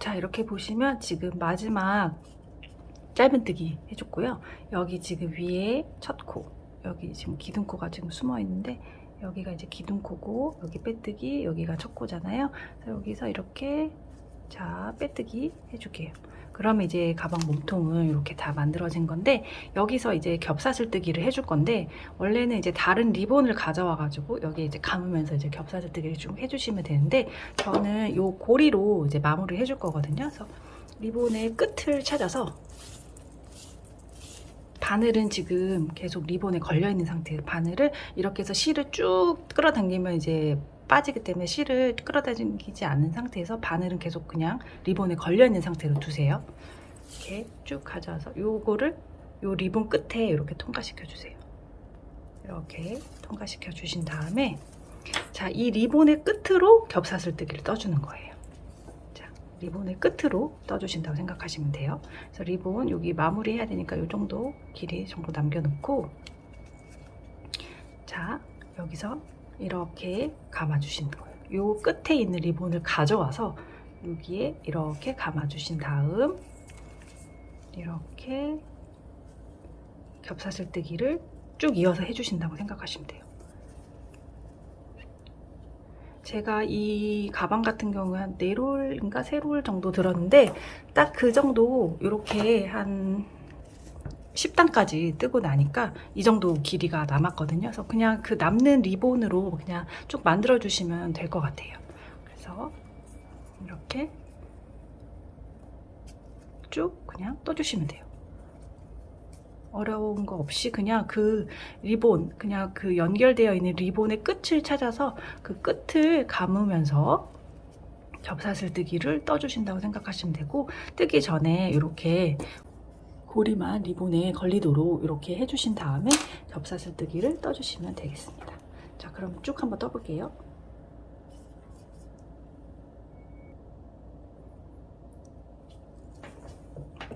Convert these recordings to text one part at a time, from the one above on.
자 이렇게 보시면 지금 마지막 짧은뜨기 해줬고요. 여기 지금 위에 첫 코, 여기 지금 기둥코가 지금 숨어 있는데 여기가 이제 기둥코고 여기 빼뜨기, 여기가 첫 코잖아요. 여기서 이렇게 자 빼뜨기 해줄게요. 그러면 이제 가방 몸통은 이렇게 다 만들어진 건데 여기서 이제 겹사슬 뜨기를 해줄 건데 원래는 이제 다른 리본을 가져와 가지고 여기 이제 감으면서 이제 겹사슬 뜨기를 좀 해주시면 되는데 저는 요 고리로 이제 마무리 해줄 거거든요. 그래서 리본의 끝을 찾아서 바늘은 지금 계속 리본에 걸려 있는 상태예요. 바늘을 이렇게 해서 실을 쭉 끌어당기면 이제 빠지기 때문에 실을 끌어당기지 않는 상태에서 바늘은 계속 그냥 리본에 걸려 있는 상태로 두세요. 이렇게 쭉 가져와서 요거를 요 리본 끝에 이렇게 통과시켜 주세요. 이렇게 통과시켜 주신 다음에 자, 이 리본의 끝으로 겹사슬뜨기를 떠주는 거예요. 자, 리본의 끝으로 떠주신다고 생각하시면 돼요. 그래서 리본 여기 마무리 해야 되니까 이 정도 길이 정도 남겨놓고 자, 여기서 이렇게 감아주시는 거예요. 요 끝에 있는 리본을 가져와서 여기에 이렇게 감아주신 다음 이렇게 겹사슬뜨기를 쭉 이어서 해주신다고 생각하시면 돼요. 제가 이 가방 같은 경우는 한 4롤인가 3롤 정도 들었는데 딱 그 정도 이렇게 한 10단까지 뜨고 나니까 이 정도 길이가 남았거든요. 그래서 그냥 그 남는 리본으로 그냥 쭉 만들어 주시면 될 것 같아요. 그래서 이렇게 쭉 그냥 떠주시면 돼요. 어려운 거 없이 그냥 그 리본, 그냥 그 연결되어 있는 리본의 끝을 찾아서 그 끝을 감으면서 겹사슬 뜨기를 떠주신다고 생각하시면 되고 뜨기 전에 이렇게 고리만 리본에 걸리도록 이렇게 해주신 다음에 겹사슬뜨기를 떠주시면 되겠습니다. 자, 그럼 쭉 한번 떠볼게요.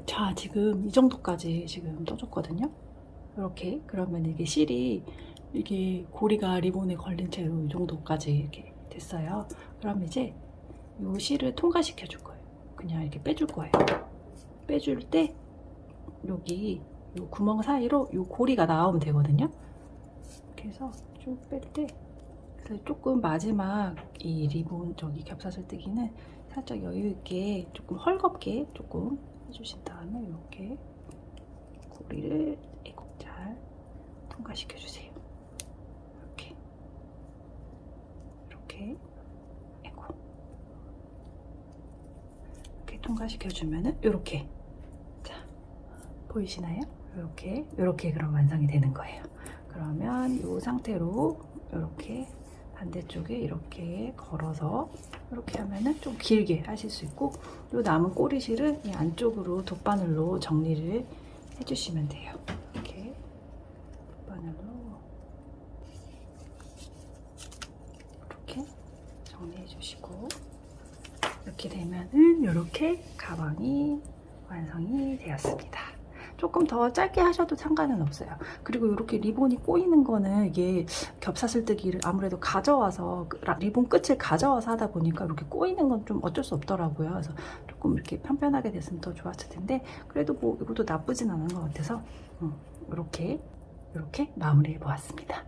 자, 지금 이 정도까지 지금 떠줬거든요. 이렇게 그러면 이게 실이 이게 고리가 리본에 걸린 채로 이 정도까지 이렇게 됐어요. 그럼 이제 이 실을 통과시켜 줄 거예요. 그냥 이렇게 빼줄 거예요. 빼줄 때 여기 이 구멍 사이로 이 고리가 나오면 되거든요. 그래서 쭉 뺄 때 조금 마지막 이 리본 저기 겹사슬 뜨기는 살짝 여유 있게 조금 헐겁게 조금 해주신 다음에 이렇게 고리를 애국 잘 통과시켜 주세요. 이렇게 이렇게 애국 이렇게 통과시켜 주면은 이렇게 자 보이시나요? 이렇게 이렇게 그럼 완성이 되는 거예요. 그러면 이 상태로 이렇게 반대쪽에 이렇게 걸어서 이렇게 하면은 좀 길게 하실 수 있고 이 남은 꼬리실은 이 안쪽으로 돗바늘로 정리를 해주시면 돼요. 이렇게 돗바늘로 이렇게 정리해 주시고 이렇게 되면은 이렇게 가방이 완성이 되었습니다. 조금 더 짧게 하셔도 상관은 없어요. 그리고 이렇게 리본이 꼬이는 거는 이게 겹사슬뜨기를 아무래도 가져와서 그 라- 리본 끝을 가져와서 하다 보니까 이렇게 꼬이는 건 좀 어쩔 수 없더라고요. 그래서 조금 이렇게 편편하게 됐으면 더 좋았을 텐데 그래도 뭐 이것도 나쁘진 않은 것 같아서 음, 이렇게 이렇게 마무리해 보았습니다.